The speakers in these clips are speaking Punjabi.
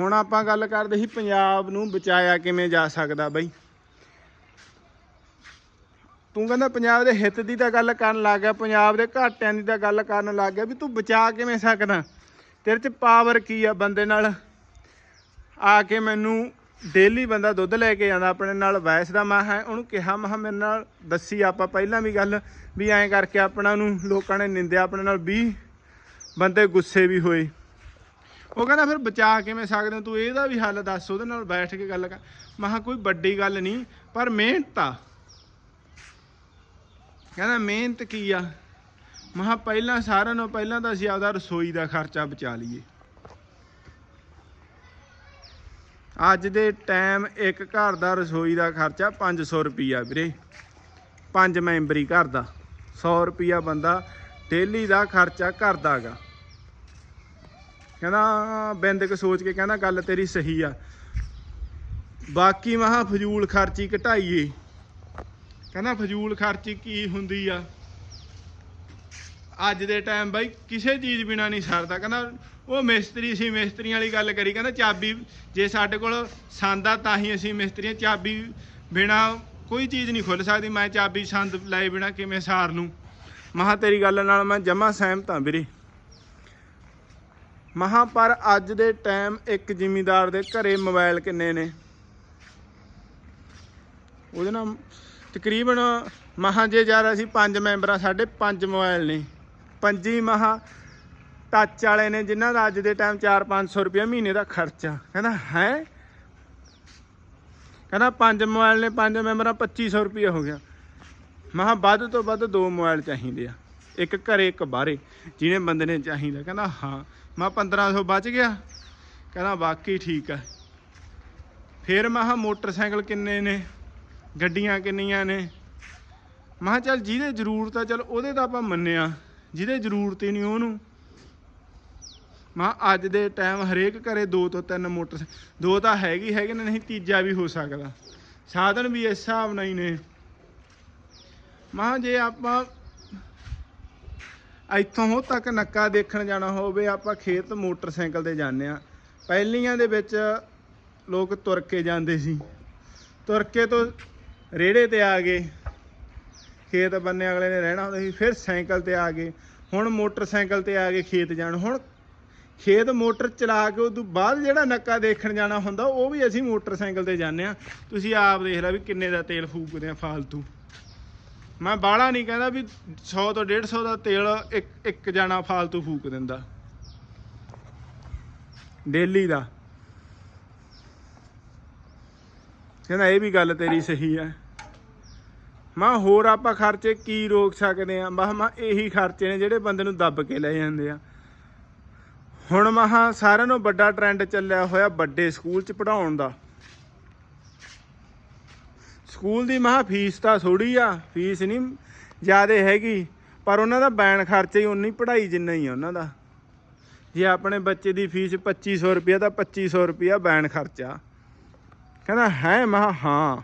ਹੁਣ ਆਪਾਂ ਗੱਲ ਕਰਦੇ ਸੀ ਪੰਜਾਬ ਨੂੰ ਬਚਾਇਆ ਕਿਵੇਂ ਜਾ ਸਕਦਾ ਬਈ। ਤੂੰ ਕਹਿੰਦਾ ਪੰਜਾਬ ਦੇ ਹਿੱਤ ਦੀ ਤਾਂ ਗੱਲ ਕਰਨ ਲੱਗ ਗਿਆ, ਪੰਜਾਬ ਦੇ ਘਾਟਿਆਂ ਦੀ ਤਾਂ ਗੱਲ ਕਰਨ ਲੱਗ ਗਿਆ ਵੀ ਤੂੰ ਬਚਾ ਕਿਵੇਂ ਸਕਦਾ। ਤੇਰੇ 'ਚ ਪਾਵਰ ਕੀ ਆ ਬੰਦੇ ਨਾਲ? ਆ ਕੇ ਮੈਨੂੰ ਡੇਲੀ ਬੰਦਾ ਦੁੱਧ ਲੈ ਕੇ ਜਾਂਦਾ ਆਪਣੇ ਨਾਲ, ਵੈਸ ਦਾ ਮੈਂ ਹੈ, ਉਹਨੂੰ ਕਿਹਾ, ਮੈਂ ਮੇਰੇ ਨਾਲ ਦੱਸੀ ਆਪਾਂ ਪਹਿਲਾਂ ਵੀ ਗੱਲ, ਵੀ ਐਂ ਕਰਕੇ ਆਪਣਾ ਨੂੰ ਲੋਕਾਂ ਨੇ ਨਿੰਦਿਆ, ਆਪਣੇ ਨਾਲ 20 ਬੰਦੇ ਗੁੱਸੇ ਵੀ ਹੋਏ। ਉਹ ਕਹਿੰਦਾ ਫਿਰ ਬਚਾ ਕਿਵੇਂ ਸਕਦੇ ਹੋ? ਤੂੰ ਇਹਦਾ ਵੀ ਹੱਲ ਦੱਸ, ਉਹਦੇ ਨਾਲ ਬੈਠ ਕੇ ਗੱਲ ਕਰ। ਮੈਂ ਕੋਈ ਵੱਡੀ ਗੱਲ ਨਹੀਂ, ਪਰ ਮਿਹਨਤ ਆ। ਕਹਿੰਦਾ, ਮਿਹਨਤ ਕੀ ਆ? ਮੈਂ ਪਹਿਲਾਂ ਸਾਰਿਆਂ ਨੂੰ ਪਹਿਲਾਂ ਤਾਂ ਅਸੀਂ ਆਪਦਾ ਰਸੋਈ ਦਾ ਖਰਚਾ ਬਚਾ ਲਈਏ। ਅੱਜ ਦੇ ਟਾਈਮ ਇੱਕ ਘਰ ਦਾ ਰਸੋਈ ਦਾ ਖਰਚਾ 500 ਰੁਪਈਆ ਵੀਰੇ। ਪੰਜ ਮੈਂਬਰੀ ਘਰ ਦਾ। 100 ਰੁਪਈਆ ਬੰਦਾ ਡੇਲੀ ਦਾ ਖਰਚਾ ਘਰ ਦਾ ਗਾ ਕਹਿੰਦਾ ਬਿੰਦਕ ਸੋਚ ਕੇ ਕਹਿੰਦਾ, ਗੱਲ ਤੇਰੀ ਸਹੀ ਆ। ਬਾਕੀ ਮਹਾ ਫਜ਼ੂਲ ਖਰਚੀ ਘਟਾਈਏ। ਕਹਿੰਦਾ, ਫਜ਼ੂਲ ਖਰਚੀ ਕੀ ਹੁੰਦੀ ਆ? ਅੱਜ ਦੇ ਟਾਈਮ ਬਾਈ, ਕਿਸੇ ਚੀਜ਼ ਬਿਨਾ ਨਹੀਂ ਸਰਦਾ। ਕਹਿੰਦਾ, ਉਹ ਮਿਸਤਰੀ ਸੀ, ਮਿਸਤਰੀਆਂ ਵਾਲੀ ਗੱਲ ਕਰੀ। ਕਹਿੰਦਾ, ਚਾਬੀ ਜੇ ਸਾਡੇ ਕੋਲ ਸੰਦਾ ਤਾਂ ਹੀ ਅਸੀਂ ਮਿਸਤਰੀਆਂ ਚਾਬੀ ਬਿਨਾ ਕੋਈ ਚੀਜ਼ ਨਹੀਂ ਖੁੱਲ ਸਕਦੀ। ਮੈਂ ਚਾਬੀ ਸੰਦ ਲਾਏ ਬਿਨਾ ਕਿਵੇਂ ਸਾਰ ਲੂੰ? ਮਹਾ ਤੇਰੀ ਗੱਲ ਨਾਲ ਮੈਂ ਜਮਾ ਸਹਿਮਤ ਹਾਂ ਵੀਰੇ। ਮਹਾ ਪਰ ਅੱਜ ਦੇ ਟਾਈਮ ਇੱਕ ਜ਼ਿਮੀਂਦਾਰ ਦੇ ਘਰੇ ਮੋਬਾਈਲ ਕਿੰਨੇ ਨੇ? ਉਹਦੇ ਨਾਲ ਤਕਰੀਬਨ ਮਹਾ ਜੇ ਯਾਰ ਅਸੀਂ ਪੰਜ ਮੈਂਬਰਾਂ ਸਾਡੇ ਪੰਜ ਮੋਬਾਈਲ ਨੇ। ਪੰਜੀ ਮਹਾ ਟੱਚ ਵਾਲੇ ਨੇ, ਜਿਨ੍ਹਾਂ ਦਾ ਅੱਜ ਦੇ ਟਾਈਮ 4-500 ਰੁਪਏ ਮਹੀਨੇ ਦਾ ਖਰਚਾ। ਕਹਿੰਦਾ, ਹੈ? ਕਹਿੰਦਾ, ਪੰਜ ਮੋਬਾਈਲ ਨੇ, ਪੰਜ ਮੈਂਬਰਾਂ 2500 ਰੁਪਏ ਹੋ ਗਿਆ। ਮਹਾ ਵੱਧ ਤੋਂ ਵੱਧ ਦੋ ਮੋਬਾਈਲ ਚਾਹੀਦੇ ਆ। ਇੱਕ ਘਰੇ, ਇੱਕ ਬਾਹਰੇ। ਜਿਹਨੇ ਬੰਦੇ ਨੇ ਚਾਹੀਦਾ। ਕਹਿੰਦਾ, ਹਾਂ। ਮੈਂ 1500 ਬਚ ਗਿਆ। ਕਹਿੰਦਾ ਬਾਕੀ ਠੀਕ ਆ। ਫਿਰ ਮੈਂ ਕਿਹਾ ਮੋਟਰਸਾਈਕਲ ਕਿੰਨੇ ਨੇ? ਗੱਡੀਆਂ ਕਿੰਨੀਆਂ ਨੇ? ਮੈਂ ਕਿਹਾ ਚੱਲ ਜਿਹਦੇ ਜ਼ਰੂਰਤ ਆ, ਚੱਲ ਉਹਦੇ ਤਾਂ ਆਪਾਂ ਮੰਨਿਆ ਜਿਹਦੇ ਜ਼ਰੂਰਤ ਹੀ ਨਹੀਂ ਉਹਨੂੰ। ਮੈਂ ਅੱਜ ਦੇ ਟਾਈਮ ਹਰੇਕ ਘਰੇ ਦੋ ਤੋਂ ਤਿੰਨ ਮੋਟਰ ਦੋ ਤਾਂ ਹੈਗੀ, ਹੈਗੇ ਨੇ, ਨਹੀਂ ਤੀਜਾ ਵੀ ਹੋ ਸਕਦਾ। ਸਾਧਨ ਵੀ ਇਸ ਹਿਸਾਬ ਨਾਲ ਹੀ ਨੇ। ਮੈਂ ਜੇ ਆਪਾਂ ਇੱਥੋਂ ਹੋ ਤੱਕ ਨੱਕਾ ਦੇਖਣ ਜਾਣਾ ਹੋਵੇ, ਆਪਾਂ ਖੇਤ ਮੋਟਰਸਾਈਕਲ ਤੇ ਜਾਂਦੇ ਆ ਪਹਿਲੀਆਂ ਦੇ ਵਿੱਚ ਲੋਕ ਤੁਰ ਕੇ ਜਾਂਦੇ ਸੀ। ਤੁਰ ਕੇ ਤੋਂ ਰੇੜੇ ਤੇ ਆ ਗਏ। ਖੇਤ ਬੰਨੇ ਅਗਲੇ ਨੇ ਰਹਿਣਾ ਹੁੰਦਾ ਸੀ, ਫਿਰ ਸਾਈਕਲ ਤੇ ਆ ਗਏ। ਹੁਣ ਮੋਟਰਸਾਈਕਲ ਤੇ ਆ ਗਏ ਖੇਤ ਜਾਣ। ਹੁਣ ਖੇਤ ਮੋਟਰ ਚਲਾ ਕੇ ਉਦੋਂ ਬਾਅਦ ਜਿਹੜਾ ਨੱਕਾ ਦੇਖਣ ਜਾਣਾ ਹੁੰਦਾ, ਉਹ ਵੀ ਅਸੀਂ ਮੋਟਰਸਾਈਕਲ ਤੇ ਜਾਂਦੇ ਆ ਤੁਸੀਂ ਆਪ ਦੇਖ ਲਓ ਵੀ ਕਿੰਨੇ ਦਾ ਤੇਲ ਫੂਕਦੇ ਆ ਫਾਲਤੂ। ਮੈਂ ਬਾਹਲਾ ਨਹੀਂ ਕਹਿੰਦਾ ਵੀ 100 ਤੋਂ 150 ਦਾ ਤੇਲ ਇੱਕ ਇੱਕ ਜਾਣਾ ਫਾਲਤੂ ਫੂਕ ਦਿੰਦਾ। ਡੇਲੀ ਦਾ। ਕਹਿੰਦਾ ਇਹ ਵੀ ਗੱਲ ਤੇਰੀ ਸਹੀ ਹੈ। ਮੈਂ, ਹੋਰ ਆਪਾਂ ਖਰਚੇ ਕੀ ਰੋਕ ਸਕਦੇ ਆ ਮੈਂ ਮੈਂ, ਇਹੀ ਖਰਚੇ ਨੇ ਜਿਹੜੇ ਬੰਦੇ ਨੂੰ ਦੱਬ ਕੇ ਲੈ ਜਾਂਦੇ ਆ। ਹੁਣ ਮਹਾ ਸਾਰਿਆਂ ਨੂੰ ਵੱਡਾ ਟ੍ਰੈਂਡ ਚੱਲਿਆ ਹੋਇਆ ਵੱਡੇ ਸਕੂਲ ਚ ਪੜਾਉਣ ਦਾ। ਸਕੂਲ ਦੀ ਮਹਾ ਫੀਸ ਤਾਂ ਥੋੜੀ ਆ, ਫੀਸ ਨਹੀਂ ਜ਼ਿਆਦੇ ਹੈਗੀ, ਪਰ ਉਹਨਾਂ ਦਾ ਬੈਨ ਖਰਚਾ ਹੀ ਉਨੀ ਪੜ੍ਹਾਈ ਜਿੰਨਾ ਹੀ ਆ ਉਹਨਾਂ ਦਾ। ਜੇ ਆਪਣੇ ਬੱਚੇ ਦੀ ਫੀਸ 2500 ਰੁਪਇਆ ਤਾਂ 2500 ਰੁਪਇਆ ਬੈਨ ਖਰਚਾ। ਕਹਿੰਦਾ, ਹੈ? ਮਹਾ ਹਾਂ।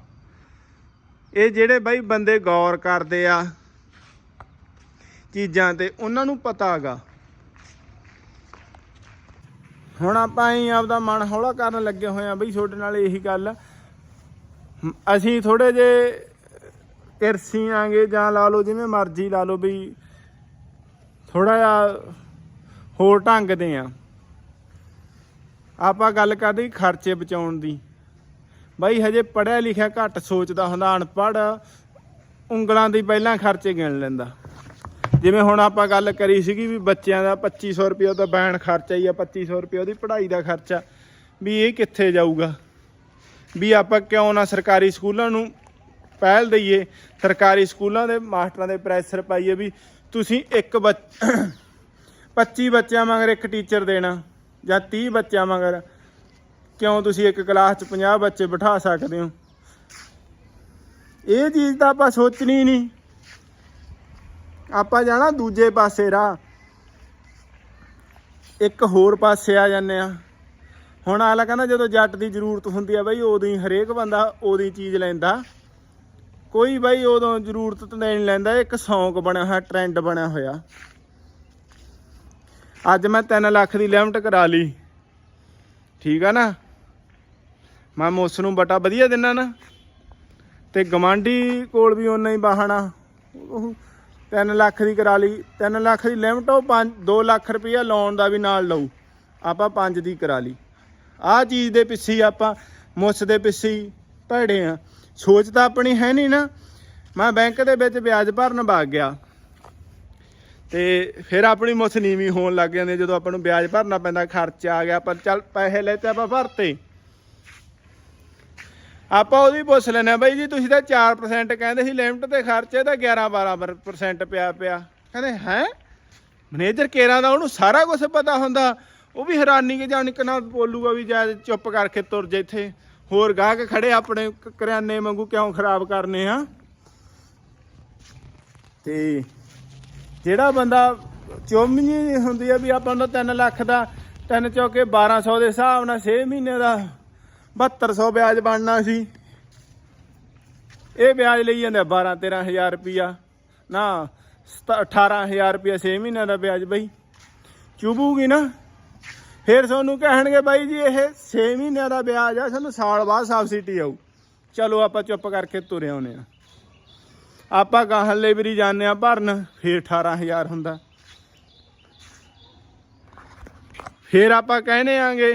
ਇਹ ਜਿਹੜੇ ਬਾਈ ਬੰਦੇ ਗੌਰ ਕਰਦੇ ਆ ਚੀਜ਼ਾਂ ਤੇ, ਉਹਨਾਂ ਨੂੰ ਪਤਾ ਹੈਗਾ। ਹੁਣ ਆਪਾਂ ਹੀ ਆਪਦਾ ਮਨ ਹੌਲਾ ਕਰਨ ਲੱਗੇ ਹੋਏ ਆ ਬਈ, ਤੁਹਾਡੇ ਨਾਲ ਇਹੀ ਗੱਲ ਅਸੀਂ ਥੋੜੇ ਜੇ ਕਿਰਸੀ ਆਂਗੇ ਜਾਂ ਲਾ ਲਓ ਜਿਵੇਂ ਮਰਜ਼ੀ ਲਾ ਲਓ ਵੀ ਥੋੜਾ ਜਿਹਾ ਹੋਰ ਢੰਗ ਦੇ ਆ। ਆਪਾਂ ਗੱਲ ਕਰਦੇ ਖਰਚੇ ਬਚਾਉਣ ਦੀ। ਬਾਈ ਹਜੇ ਪੜਿਆ ਲਿਖਿਆ ਘੱਟ ਸੋਚਦਾ ਹੁੰਦਾ, ਅਨਪੜ੍ਹ ਉਂਗਲਾਂ ਦੀ ਪਹਿਲਾਂ ਖਰਚੇ ਗਿਣ ਲੈਂਦਾ। ਜਿਵੇਂ ਹੁਣ ਆਪਾਂ ਗੱਲ ਕਰੀ ਸੀਗੀ ਵੀ ਬੱਚਿਆਂ ਦਾ 2500 ਰੁਪਏ ਦਾ ਬੈਨ ਖਰਚਾ ਹੀ ਆ 2500 ਰੁਪਏ ਉਹਦੀ ਪੜ੍ਹਾਈ ਦਾ ਖਰਚਾ, ਵੀ ਇਹ ਕਿੱਥੇ ਜਾਊਗਾ? ਵੀ ਆਪਾਂ ਕਿਉਂ ਨਾ ਸਰਕਾਰੀ ਸਕੂਲਾਂ ਨੂੰ ਪਹਿਲ ਦਈਏ, ਸਰਕਾਰੀ ਸਕੂਲਾਂ ਦੇ ਮਾਸਟਰਾਂ ਦੇ ਪ੍ਰੈਸ਼ਰ ਪਾਈਏ ਵੀ ਤੁਸੀਂ ਇੱਕ ਬੱਚ 25 ਬੱਚਿਆਂ ਮਗਰ ਇੱਕ ਟੀਚਰ ਦੇਣਾ ਜਾਂ 30 ਬੱਚਿਆਂ ਮਗਰ, ਕਿਉਂ ਤੁਸੀਂ ਇੱਕ ਕਲਾਸ 'ਚ 50 ਬੱਚੇ ਬਿਠਾ ਸਕਦੇ ਹੋ? ਇਹ ਚੀਜ਼ ਤਾਂ ਆਪਾਂ ਸੋਚਣੀ ਨਹੀਂ। ਆਪਾਂ ਜਾਣਾ ਦੂਜੇ ਪਾਸੇ ਰਾਹ। ਇੱਕ ਹੋਰ ਪਾਸੇ ਆ ਜਾਂਦੇ ਆ ਹੁਣ ਆਲਾ ਕਹਿੰਦਾ ਜਦੋਂ ਜੱਟ ਦੀ ਜ਼ਰੂਰਤ ਹੁੰਦੀ ਆ ਬਈ, ਉਦੋਂ ਹੀ ਹਰੇਕ ਬੰਦਾ ਉਦੋਂ ਹੀ ਚੀਜ਼ ਲੈਂਦਾ। ਕੋਈ ਬਈ ਉਦੋਂ ਜ਼ਰੂਰਤ ਤਾਂ ਨਹੀਂ ਲੈਂਦਾ, ਇੱਕ ਸ਼ੌਂਕ ਬਣਿਆ ਹੋਇਆ, ਟ੍ਰੈਂਡ ਬਣਿਆ ਹੋਇਆ। ਅੱਜ ਮੈਂ 3 ਲੱਖ ਦੀ ਲਿਮਟ ਕਰਾ ਲਈ। ਠੀਕ ਆ ਨਾ? ਮੈਂ ਮੁੱਸ ਨੂੰ ਬਟਾ ਵਧੀਆ ਦਿੰਨਾ ਨਾ। ਤੇ ਗਮਾਂਡੀ ਕੋਲ ਵੀ ਓਨਾ ਹੀ ਬਾਹਣਾ ਉਹ 3 ਲੱਖ ਦੀ ਕਰਾ ਲਈ। 3 ਲੱਖ ਦੀ ਲਿਮਟ ਉਹ 5 2 ਲੱਖ ਰੁਪਈਆ ਲੋਨ ਦਾ ਵੀ ਨਾਲ ਲਊ। ਆਪਾਂ 5 ਦੀ ਕਰਾ ਲਈ। ਆਹ ਚੀਜ਼ ਦੇ ਪਿੱਛੇ ਆਪਾਂ ਮੁੱਸ ਦੇ ਪਿੱਛੇ ਹੀ ਭੜੇ ਆ ਸੋਚ ਤਾਂ ਆਪਣੀ ਹੈ ਨਹੀਂ ਨਾ। ਮੈਂ ਬੈਂਕ ਦੇ ਵਿੱਚ ਵਿਆਜ ਭਰਨ ਵਗ ਗਿਆ। ਤੇ ਫਿਰ ਆਪਣੀ ਮੁੱਛ ਨੀਵੀਂ ਹੋਣ ਲੱਗ ਜਾਂਦੀ ਜਦੋਂ ਆਪਾਂ ਨੂੰ ਵਿਆਜ ਭਰਨਾ ਪੈਂਦਾ, ਖਰਚ ਆ ਗਿਆ ਪਰ ਚੱਲ ਪੈਸੇ ਲੈ ਤੇ ਆਪਾਂ ਭਰਤੇ। ਆਪਾਂ ਉਹਦੀ ਪੁੱਛ ਲੈਨੇ ਆ ਬਾਈ ਜੀ ਤੁਸੀਂ ਤਾਂ 4% ਕਹਿੰਦੇ ਸੀ ਲਿਮਟ ਤੇ ਖਰਚੇ ਤਾਂ 11 12% ਪਿਆ ਪਿਆ। ਕਹਿੰਦੇ, ਹੈ? ਮੈਨੇਜਰ ਕੇਰਾਂ ਦਾ ਉਹਨੂੰ ਸਾਰਾ ਕੁਝ ਪਤਾ ਹੁੰਦਾ। ਉਹ ਵੀ ਹੈਰਾਨੀ ਕੇ ਜਾਣ ਕਿਨਾ ਬੋਲੂਗਾ ਵੀ ਜਾ ਚੁੱਪ ਕਰਕੇ ਤੁਰ ਜੇ ਇੱਥੇ। ਹੋਰ ਗਾਹਕ ਖੜੇ ਆਪਣੇ ਕਰਿਆਨੇ ਵਾਂਗੂ ਕਿਉਂ ਖਰਾਬ ਕਰਨੇ ਆ? ਤੇ ਜਿਹੜਾ ਬੰਦਾ ਚੁੰਮੀ ਹੁੰਦੀ ਆ ਵੀ ਆਪਾਂ ਨੂੰ 3 ਲੱਖ ਦਾ ਤਿੰਨ ਚੌਕੇ 1200 ਦੇ ਹਿਸਾਬ ਨਾਲ 6 ਮਹੀਨੇ ਦਾ 7200 ਵਿਆਜ ਬਣਨਾ ਸੀ। ਇਹ ਵਿਆਜ ਲਈ ਜਾਂਦੇ 12 13000 ਰੁਪਿਆ ਨਾ 18000 ਰੁਪਿਆ 6 ਮਹੀਨਿਆਂ ਦਾ ਵਿਆਜ ਬਈ। ਚੁਬੂਗੀ ਨਾ। ਫਿਰ ਤੁਹਾਨੂੰ ਕਹਿਣਗੇ ਬਾਈ ਜੀ, ਇਹ 6 ਮਹੀਨਿਆਂ ਦਾ ਵਿਆਜ ਆ, ਸਾਨੂੰ ਸਾਲ ਬਾਅਦ ਸਬਸਿਡੀ ਆਊ। ਚਲੋ ਆਪਾਂ ਚੁੱਪ ਕਰਕੇ ਤੁਰੇ ਆਉਨੇ ਆ ਆਪਾਂ ਗਾਹਾਂ ਲੇਬਰੀ ਜਾਂਦੇ ਆ ਭਰਨ, ਫਿਰ 18000 ਹੁੰਦਾ। ਫਿਰ ਆਪਾਂ ਕਹਿੰਦੇ ਆਂਗੇ,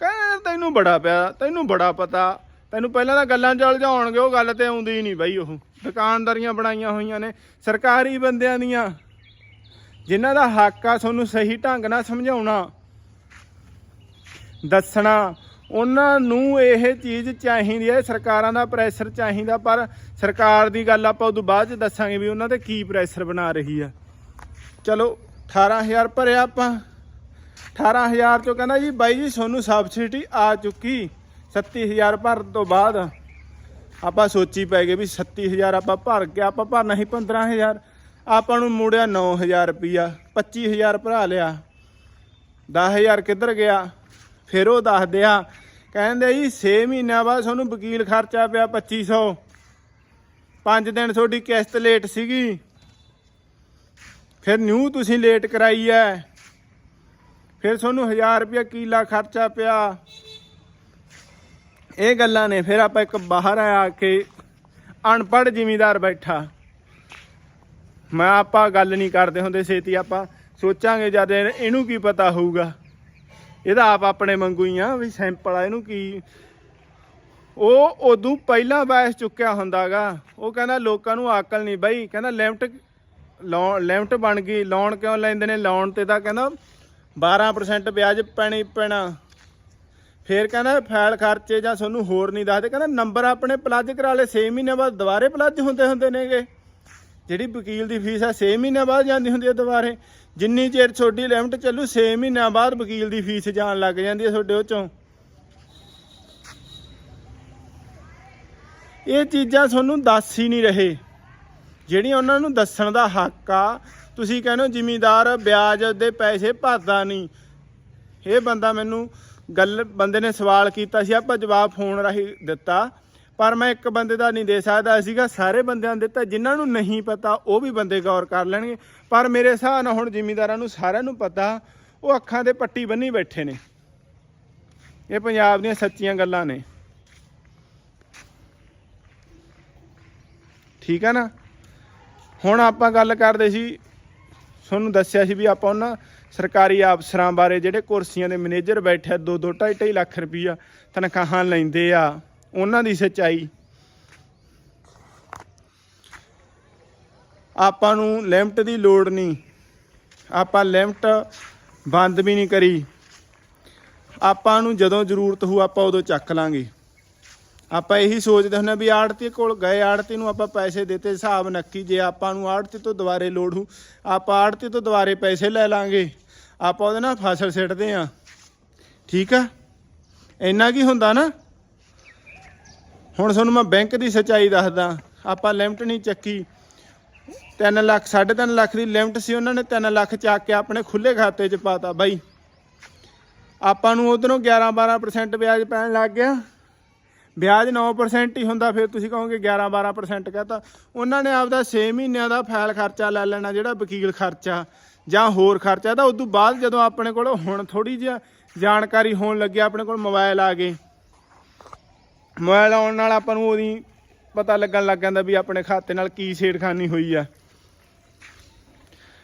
ਕਹਿੰਦੇ ਤੈਨੂੰ ਬੜਾ ਪਿਆ, ਤੈਨੂੰ ਬੜਾ ਪਤਾ, ਤੈਨੂੰ ਪਹਿਲਾਂ ਤਾਂ ਗੱਲਾਂ ਚੱਲ ਜਾਣਗੇ ਉਹ ਗੱਲ ਤੇ ਆਉਂਦੀ ਨਹੀਂ ਬਾਈ ਉਹ। ਦੁਕਾਨਦਾਰੀਆਂ ਬਣਾਈਆਂ ਹੋਈਆਂ ਨੇ, ਸਰਕਾਰੀ ਬੰਦਿਆਂ ਦੀਆਂ। ਜਿਨ੍ਹਾਂ ਦਾ ਹੱਕ ਆ, ਤੁਹਾਨੂੰ ਸਹੀ ਢੰਗ ਨਾਲ ਸਮਝਾਉਣਾ। ਦੱਸਣਾ। ਉਹਨਾਂ ਨੂੰ ਇਹ ਚੀਜ਼ ਚਾਹੀਦੀ ਹੈ, ਸਰਕਾਰਾਂ ਦਾ ਪ੍ਰੈਸ਼ਰ ਚਾਹੀਦਾ, ਪਰ ਸਰਕਾਰ ਦੀ ਗੱਲ ਆਪਾਂ ਉਦੋਂ ਬਾਅਦ ਚ ਦੱਸਾਂਗੇ ਵੀ ਉਹਨਾਂ ਤੇ ਕੀ ਪ੍ਰੈਸ਼ਰ ਬਣਾ ਰਹੀ ਆ ਚਲੋ 18000 ਭਰਿਆ ਆਪਾਂ। 18000 ਚੋਂ ਕਹਿੰਦਾ ਜੀ, ਬਾਈ ਜੀ ਤੁਹਾਨੂੰ ਸਬਸਿਡੀ ਆ ਚੁੱਕੀ 37000 ਭਰਨ ਤੋਂ ਬਾਅਦ। ਆਪਾਂ ਸੋਚੀ ਪੈ ਗਏ ਵੀ 37000 ਆਪਾਂ ਭਰ ਕੇ ਆਪਾਂ ਭਰਨਾ ਸੀ 15000 ਆਪਾਂ ਨੂੰ ਮੁੜਿਆ 9000 ਰੁਪਿਆ 25000 ਭਰਾ ਲਿਆ। 10000 ਕਿੱਧਰ ਗਿਆ? ਫਿਰ ਉਹ ਦੱਸ ਦਿਆ ਕਹਿੰਦੇ ਜੀ 6 ਮਹੀਨਿਆਂ ਬਾਅਦ ਤੁਹਾਨੂੰ ਵਕੀਲ ਖਰਚਾ ਪਿਆ 2500 5 ਦਿਨ ਤੁਹਾਡੀ ਕਿਸ਼ਤ ਲੇਟ ਸੀਗੀ। ਫਿਰ ਨਿਊ ਤੁਸੀਂ ਲੇਟ ਕਰਾਈ ਐ। ਫਿਰ ਤੁਹਾਨੂੰ 1000 ਰੁਪਇਆ ਕਿਲਾ ਖਰਚਾ ਪਿਆ। ਇਹ ਗੱਲਾਂ ਨੇ, ਫਿਰ ਆਪਾਂ ਇੱਕ ਬਾਹਰ ਆ ਕੇ ਅਨਪੜ੍ਹ ਜ਼ਿਮੀਦਾਰ ਬੈਠਾ। ਮੈਂ ਆਪਾਂ ਗੱਲ ਨਹੀਂ ਕਰਦੇ ਹੁੰਦੇ, ਛੇਤੀ ਆਪਾਂ ਸੋਚਾਂਗੇ ਜਦ ਇਹਨੂੰ ਕੀ ਪਤਾ ਹੋਊਗਾ। ਇਹਦਾ ਆਪ ਆਪਣੇ ਮੰਗੂ ਹੀ ਆ ਵੀ ਸੈਂਪਲ ਆ, ਇਹਨੂੰ ਕੀ? ਉਹ ਉਦੋਂ ਪਹਿਲਾਂ ਬੈਸ ਚੁੱਕਿਆ ਹੁੰਦਾਗਾ। ਉਹ ਕਹਿੰਦਾ ਲੋਕਾਂ ਨੂੰ ਅਕਲ ਨਹੀਂ ਬਈ, ਕਹਿੰਦਾ ਲਿਮਟ ਲੋਨ ਲਿਮਟ ਬਣ ਗਈ ਲੋਨ ਕਿਉਂ ਲੈਂਦੇ ਨੇ? ਲੋਨ ਤੇ ਤਾਂ ਕਹਿੰਦਾ 12% ਵਿਆਜ ਪੈਣੀ ਪੈਣਾ। ਫੇਰ ਕਹਿੰਦਾ ਫਾਈਲ ਖਰਚੇ ਜਾਂ ਤੁਹਾਨੂੰ ਹੋਰ ਨਹੀਂ ਦੱਸਦੇ। ਕਹਿੰਦਾ ਨੰਬਰ ਆਪਣੇ ਪਲੱਜ ਕਰਾ ਲਏ 6 ਮਹੀਨੇ ਬਾਅਦ ਦੁਬਾਰੇ ਪਲੱਜ ਹੁੰਦੇ ਹੁੰਦੇ ਨੇਗੇ। ਜਿਹੜੀ ਵਕੀਲ ਦੀ ਫੀਸ ਆ 6 ਮਹੀਨੇ ਬਾਅਦ ਜਾਂਦੀ ਹੁੰਦੀ ਹੈ ਦੁਬਾਰੇ। ਜਿੰਨੀ ਚਿਰ ਤੁਹਾਡੀ ਲਿਮਟ ਚੱਲੂ 6 ਮਹੀਨਿਆਂ ਬਾਅਦ ਵਕੀਲ ਦੀ ਫੀਸ ਜਾਣ ਲੱਗ ਜਾਂਦੀ ਹੈ ਤੁਹਾਡੇ ਉਹ ਚੋਂ ਇਹ ਚੀਜ਼ਾਂ ਤੁਹਾਨੂੰ ਦੱਸ ਹੀ ਨਹੀਂ ਰਹੇ। ਜਿਹੜੀਆਂ ਉਹਨਾਂ ਨੂੰ ਦੱਸਣ ਦਾ ਹੱਕ ਆ, ਤੁਸੀਂ ਕਹਿੰਦੇ ਹੋ ਜ਼ਿਮੀਂਦਾਰ ਵਿਆਜ ਦੇ ਪੈਸੇ ਭਰਦਾ ਨਹੀਂ। ਇਹ ਬੰਦਾ ਮੈਨੂੰ ਗੱਲ, ਬੰਦੇ ਨੇ ਸਵਾਲ ਕੀਤਾ ਸੀ, ਆਪਾਂ ਜਵਾਬ ਫੋਨ ਰਾਹੀਂ ਦਿੱਤਾ। ਪਰ ਮੈਂ ਇੱਕ ਬੰਦੇ ਦਾ ਨਹੀਂ ਦੇ ਸਕਦਾ ਸੀਗਾ, ਸਾਰੇ ਬੰਦਿਆਂ ਨੂੰ ਦਿੱਤਾ, ਜਿਨ੍ਹਾਂ ਨੂੰ ਨਹੀਂ ਪਤਾ, ਉਹ ਵੀ ਬੰਦੇ ਗੌਰ ਕਰ ਲੈਣਗੇ। ਪਰ ਮੇਰੇ ਹਿਸਾਬ ਨਾਲ ਹੁਣ ਜ਼ਿਮੀਂਦਾਰਾਂ ਨੂੰ ਸਾਰਿਆਂ ਨੂੰ ਪਤਾ, ਉਹ ਅੱਖਾਂ ਦੇ ਪੱਟੀ ਬੰਨੀ ਬੈਠੇ ਨੇ। ਇਹ ਪੰਜਾਬ ਦੀਆਂ ਸੱਚੀਆਂ ਗੱਲਾਂ ਨੇ। ਠੀਕ ਆ ਨਾ? ਹੁਣ ਆਪਾਂ ਗੱਲ ਕਰਦੇ ਸੀ, ਤੁਹਾਨੂੰ ਦੱਸਿਆ ਸੀ ਵੀ ਆਪਾਂ ਉਹਨਾਂ ਸਰਕਾਰੀ ਅਫਸਰਾਂ ਬਾਰੇ, ਜਿਹੜੇ ਕੁਰਸੀਆਂ ਦੇ ਮੈਨੇਜਰ ਬੈਠੇ ਆ 2 2 2.5 2.5 ਲੱਖ ਰੁਪਈਆ ਤਨਖਾਹਾਂ ਲੈਂਦੇ ਆ। ਉਹਨਾਂ ਦੀ ਸੱਚਾਈ। ਆਪਾਂ ਨੂੰ ਲਿਮਟ ਦੀ ਲੋੜ ਨਹੀਂ। ਆਪਾਂ ਲਿਮਟ ਬੰਦ ਵੀ ਨਹੀਂ ਕਰੀ। ਆਪਾਂ ਨੂੰ ਜਦੋਂ ਜ਼ਰੂਰਤ ਹੋਊ ਆਪਾਂ ਉਦੋਂ ਚੱਕ ਲਾਂਗੇ। ਆਪਾਂ ਇਹੀ ਸੋਚਦੇ ਹੁੰਦੇ ਹਾਂ ਵੀ ਆੜਤੀ ਕੋਲ ਗਏ ਆੜਤੀ ਨੂੰ ਆਪਾਂ ਪੈਸੇ ਦਿੱਤੇ, ਹਿਸਾਬ ਨੱਕੀ ਜੇ ਆਪਾਂ ਨੂੰ ਆੜਤੀ ਤੋਂ ਦੁਬਾਰੇ ਲੋੜ ਹੋ ਆਪਾਂ ਆੜਤੀ ਤੋਂ ਦੁਬਾਰੇ ਪੈਸੇ ਲੈ ਲਾਂਗੇ। ਆਪਾਂ ਉਹਦੇ ਨਾਲ ਫਸਲ ਸਿੱਟਦੇ ਆ ਠੀਕ ਆ? ਇੰਨਾ ਕੀ ਹੁੰਦਾ ਨਾ? ਹੁਣ ਤੁਹਾਨੂੰ ਮੈਂ ਬੈਂਕ ਦੀ ਸੱਚਾਈ ਦੱਸਦਾ, ਆਪਾਂ ਲਿਮਟ ਨਹੀਂ ਚੱਕੀ। 3 ਲੱਖ 3.5 ਲੱਖ ਦੀ ਲਿਮਟ ਸੀ, ਉਹਨਾਂ ਨੇ 3 ਲੱਖ ਚੱਕ ਕੇ ਆਪਣੇ ਖੁੱਲੇ ਖਾਤੇ 'ਚ ਪਾਤਾ ਬਾਈ। ਆਪਾਂ ਨੂੰ ਉਧਰੋਂ 11 12% ਵਿਆਜ ਪੈਣ ਲੱਗ ਗਿਆ। ਵਿਆਜ 9% ਹੀ ਹੁੰਦਾ, ਫਿਰ ਤੁਸੀਂ ਕਹੋਗੇ 11 12% ਕਹਤਾ। ਉਹਨਾਂ ਨੇ ਆਪਦਾ 6 ਮਹੀਨਿਆਂ ਦਾ ਫਾਈਲ ਖਰਚਾ ਲੈ ਲੈਣਾ, ਜਿਹੜਾ ਵਕੀਲ ਖਰਚਾ, ਜਾਂ ਹੋਰ ਖਰਚਾ। ਤਾਂ ਉਦੋਂ ਬਾਅਦ ਜਦੋਂ ਆਪਣੇ ਕੋਲ ਹੁਣ ਥੋੜੀ ਜਿਹੀ ਜਾਣਕਾਰੀ ਹੋਣ ਲੱਗੀ ਆਪਣੇ ਕੋਲ ਮੋਬਾਈਲ ਆ ਗਏ। ਮੋਬਾਈਲ ਆਉਣ ਨਾਲ ਆਪਾਂ ਨੂੰ ਉਹਦੀ ਪਤਾ ਲੱਗਣ ਲੱਗ ਜਾਂਦਾ ਵੀ ਆਪਣੇ ਖਾਤੇ ਨਾਲ ਕੀ ਛੇੜਖਾਨੀ ਹੋਈ ਆ।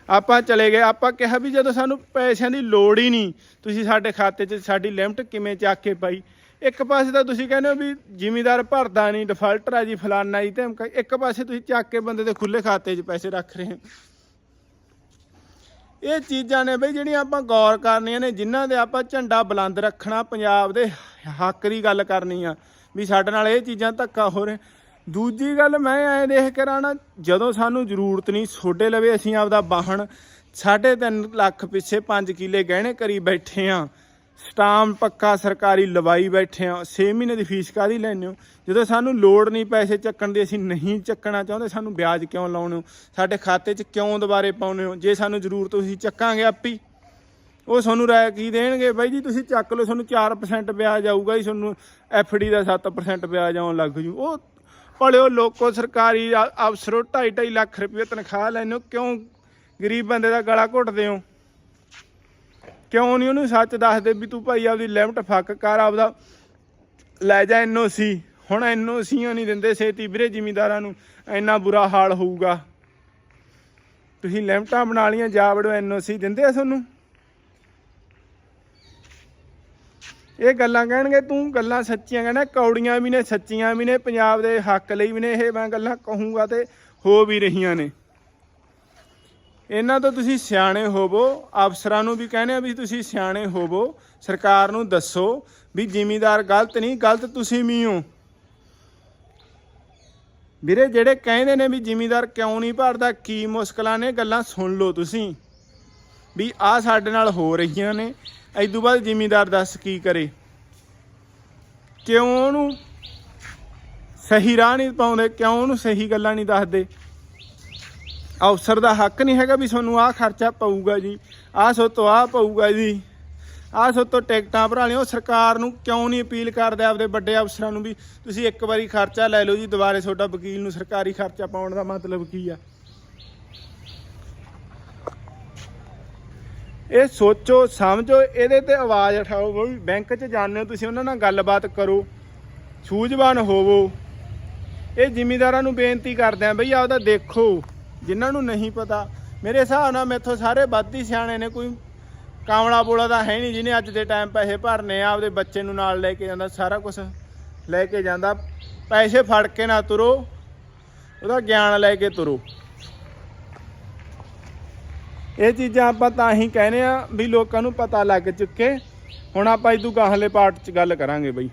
ਆਪਾਂ ਚਲੇ ਗਏ, ਆਪਾਂ ਕਿਹਾ ਵੀ ਜਦੋਂ ਸਾਨੂੰ ਪੈਸਿਆਂ ਦੀ ਲੋੜ ਹੀ ਨਹੀਂ, ਤੁਸੀਂ ਸਾਡੇ ਖਾਤੇ 'ਚ ਸਾਡੀ ਲਿਮਟ ਕਿਵੇਂ ਚੱਕ ਕੇ ਪਾਈ? ਇੱਕ ਪਾਸੇ ਤਾਂ ਤੁਸੀਂ ਕਹਿੰਦੇ ਹੋ ਵੀ ਜ਼ਿਮੀਦਾਰ ਭਰਦਾ ਨਹੀਂ ਡਿਫਾਲਟਰ ਆ ਜੀ, ਫਲਾਨਾ ਜੀ, ਧਮਕਾ ਇੱਕ ਪਾਸੇ ਤੁਸੀਂ ਚੱਕ ਕੇ ਬੰਦੇ ਦੇ ਖੁੱਲੇ ਖਾਤੇ 'ਚ ਪੈਸੇ ਰੱਖ ਰਹੇ ਹੋ। ਇਹ ਚੀਜ਼ਾਂ ਨੇ ਬਈ ਜਿਹੜੀਆਂ ਆਪਾਂ ਗੌਰ ਕਰਨੀਆਂ ਨੇ, ਜਿਨ੍ਹਾਂ ਦੇ ਆਪਾਂ ਝੰਡਾ ਬੁਲੰਦ ਰੱਖਣਾ, ਪੰਜਾਬ ਦੇ ਹੱਕ ਦੀ ਗੱਲ ਕਰਨੀ ਆ। ਵੀ ਸਾਡੇ ਨਾਲ ਇਹ ਚੀਜ਼ਾਂ ਧੱਕਾ ਹੋ ਰਿਹਾ ਦੂਜੀ ਗੱਲ ਮੈਂ ਐਂ ਦੇਖ ਕੇ ਰਾਣਾ ਜਦੋਂ ਸਾਨੂੰ ਜ਼ਰੂਰਤ ਨਹੀਂ ਛੋਡੇ ਲਵੇ ਅਸੀਂ ਆਪਦਾ ਵਾਹਣ। 3.5 ਲੱਖ ਪਿੱਛੇ 5 ਕਿੱਲੇ ਗਹਿਣੇ ਕਰੀ ਬੈਠੇ ਆ। ਸਟਾਮ ਪੱਕਾ ਸਰਕਾਰੀ ਲਵਾਈ ਬੈਠੇ ਆ। 6 ਮਹੀਨੇ ਦੀ ਫੀਸ ਕਾਦੀ ਲੈਣੇ ਹੋ? ਜਦੋਂ ਸਾਨੂੰ ਲੋੜ ਨਹੀਂ ਪੈਸੇ ਚੱਕਣ ਦੀ, ਅਸੀਂ ਨਹੀਂ ਚੱਕਣਾ ਚਾਹੁੰਦੇ, ਸਾਨੂੰ ਵਿਆਜ ਕਿਉਂ ਲਾਉਣੇ ਹੋ? ਸਾਡੇ ਖਾਤੇ 'ਚ ਕਿਉਂ ਦੁਬਾਰੇ ਪਾਉਣੇ ਹੋ? ਜੇ ਸਾਨੂੰ ਜ਼ਰੂਰਤ ਤੁਸੀਂ ਚੱਕਾਂਗੇ ਆਪੀ ਉਹ ਤੁਹਾਨੂੰ ਰਾਇ ਕੀ ਦੇਣਗੇ? ਬਾਈ ਜੀ, ਤੁਸੀਂ ਚੱਕ ਲਓ, ਤੁਹਾਨੂੰ 4% ਵਿਆਜ ਆਊਗਾ ਜੀ, ਤੁਹਾਨੂੰ ਡੀ ਦਾ 7% ਵਿਆਜ ਆਉਣ ਲੱਗ ਜੂ। ਉਹ ਭਲਿਓ ਲੋਕੋ ਸਰਕਾਰੀ ਆ- ਅਫਸਰੋ 2.5 ਲੱਖ ਰੁਪਏ ਤਨਖਾਹ ਲੈਂਦੇ ਹੋ ਕਿਉਂ ਗਰੀਬ ਬੰਦੇ ਦਾ ਗਲਾ ਘੁੱਟਦੇ ਹੋ? ਕਿਉਂ ਨਹੀਂ ਉਹਨੂੰ ਸੱਚ ਦੱਸਦੇ ਵੀ ਤੂੰ ਭਾਈ ਆਪਦੀ ਲਿਮਟ ਫੱਕ ਕਰ, ਆਪਦਾ ਲੈ ਜਾ ਐਨਓਸੀ ਹੁਣ ਐਨਓਸੀਆਂ ਨਹੀਂ ਦਿੰਦੇ ਛੇਤੀ ਵੀਰੇ ਜ਼ਿਮੀਂਦਾਰਾਂ ਨੂੰ, ਇੰਨਾ ਬੁਰਾ ਹਾਲ ਹੋਊਗਾ। ਤੁਸੀਂ ਲਿਮਟਾਂ ਬਣਾ ਲੀਆਂ ਜਾ ਵੜੋ ਐਨਓਸੀ ਦਿੰਦੇ ਆ ਤੁਹਾਨੂੰ? ਇਹ ਗੱਲਾਂ ਕਹਿਣਗੇ, ਤੂੰ ਗੱਲਾਂ ਸੱਚੀਆਂ ਕਹਿੰਦਾ ਕੌੜੀਆਂ ਵੀ ਨੇ, ਸੱਚੀਆਂ ਵੀ ਨੇ, ਪੰਜਾਬ ਦੇ ਹੱਕ ਲਈ ਵੀ ਨੇ, ਇਹ ਮੈਂ ਗੱਲਾਂ ਕਹੂੰਗਾ ਤੇ ਹੋ ਵੀ ਰਹੀਆਂ ਨੇ। ਇਹਨਾਂ ਤੋਂ ਤੁਸੀਂ ਸਿਆਣੇ ਹੋਵੋ, ਅਫਸਰਾਂ ਨੂੰ ਵੀ ਕਹਿੰਦੇ ਆ ਵੀ ਤੁਸੀਂ ਸਿਆਣੇ ਹੋਵੋ, ਸਰਕਾਰ ਨੂੰ ਦੱਸੋ ਵੀ ਜ਼ਿਮੀਦਾਰ ਗਲਤ ਨਹੀਂ, ਗਲਤ ਤੁਸੀਂ ਵੀ ਹੋ। ਵੀਰੇ, ਜਿਹੜੇ ਕਹਿੰਦੇ ਨੇ ਵੀ ਜ਼ਿਮੀਦਾਰ ਕਿਉਂ ਨਹੀਂ ਭਰਦਾ, ਕੀ ਮੁਸ਼ਕਲਾਂ ਨੇ, ਗੱਲਾਂ ਸੁਣ ਲਓ ਤੁਸੀਂ। ਵੀ ਆ ਸਾਡੇ ਨਾਲ ਹੋ ਰਹੀਆਂ ਨੇ ਐਦੋਂ ਬਾਅਦ ਜ਼ਿਮੀਂਦਾਰ ਦੱਸ ਕੀ ਕਰੇ? ਕਿਉਂ ਉਹਨੂੰ ਸਹੀ ਰਾਹ ਨਹੀਂ ਪਾਉਂਦੇ? ਕਿਉਂ ਉਹਨੂੰ ਸਹੀ ਗੱਲਾਂ ਨਹੀਂ ਦੱਸਦੇ? ਅਫਸਰ ਦਾ ਹੱਕ ਨਹੀਂ ਹੈਗਾ ਵੀ ਤੁਹਾਨੂੰ ਆਹ ਖਰਚਾ ਪਊਗਾ ਜੀ। ਆਹ ਸੋਤੋਂ ਆਹ ਪਊਗਾ ਜੀ। ਆਹ ਸੋਤੋਂ ਟਿਕਟਾਂ ਭਰਾ ਲਿਓ ਸਰਕਾਰ ਨੂੰ ਕਿਉਂ ਨਹੀਂ ਅਪੀਲ ਕਰਦੇ ਆਪਦੇ ਵੱਡੇ ਅਫਸਰਾਂ ਨੂੰ ਵੀ ਤੁਸੀਂ ਇੱਕ ਵਾਰੀ ਖਰਚਾ ਲੈ ਲਓ ਜੀ, ਦੁਬਾਰੇ ਤੁਹਾਡਾ ਵਕੀਲ ਨੂੰ ਸਰਕਾਰੀ ਖਰਚਾ ਪਾਉਣ ਦਾ ਮਤਲਬ ਕੀ ਆ? ਇਹ ਸੋਚੋ, ਸਮਝੋ, ਇਹਦੇ ਤੇ ਆਵਾਜ਼ ਉਠਾਓ ਵੀ ਬੈਂਕ 'ਚ ਜਾਂਦੇ ਹੋ ਤੁਸੀਂ, ਉਹਨਾਂ ਨਾਲ ਗੱਲਬਾਤ ਕਰੋ, ਸੂਝਵਾਨ ਹੋਵੋ। ਇਹ ਜ਼ਿਮੀਂਦਾਰਾਂ ਨੂੰ ਬੇਨਤੀ ਕਰਦੇ ਆ ਬਈ, ਆਪਦਾ ਦੇਖੋ, ਜਿਨ੍ਹਾਂ ਨੂੰ ਨਹੀਂ ਪਤਾ। ਮੇਰੇ ਹਿਸਾਬ ਨਾਲ ਮੈਥੋਂ ਸਾਰੇ ਵੱਧ ਸਿਆਣੇ ਨੇ, ਕੋਈ ਕਾਮਲਾ ਬੋਲਾ ਤਾਂ ਹੈ ਨਹੀਂ, ਜਿਹਨੇ ਅੱਜ ਦੇ ਟਾਈਮ ਪੈਸੇ ਭਰਨੇ ਆ, ਆਪਦੇ ਬੱਚੇ ਨੂੰ ਨਾਲ ਲੈ ਕੇ ਜਾਂਦਾ, ਸਾਰਾ ਕੁਝ ਲੈ ਕੇ ਜਾਂਦਾ। ਪੈਸੇ ਫੜ ਕੇ ਨਾ ਤੁਰੋ, ਉਹਦਾ ਗਿਆਨ ਲੈ ਕੇ ਤੁਰੋ। ਇਹ ਚੀਜ਼ਾਂ ਆਪਾਂ ਤਾਂ ਹੀ ਕਹਿੰਦੇ ਆ ਵੀ ਲੋਕਾਂ ਨੂੰ ਪਤਾ ਲੱਗ ਚੁੱਕੇ। ਹੁਣ ਆਪਾਂ ਇਦੋਂ ਗਾਹਲੇ ਪਾਰਟ 'ਚ ਗੱਲ ਕਰਾਂਗੇ ਬਈ।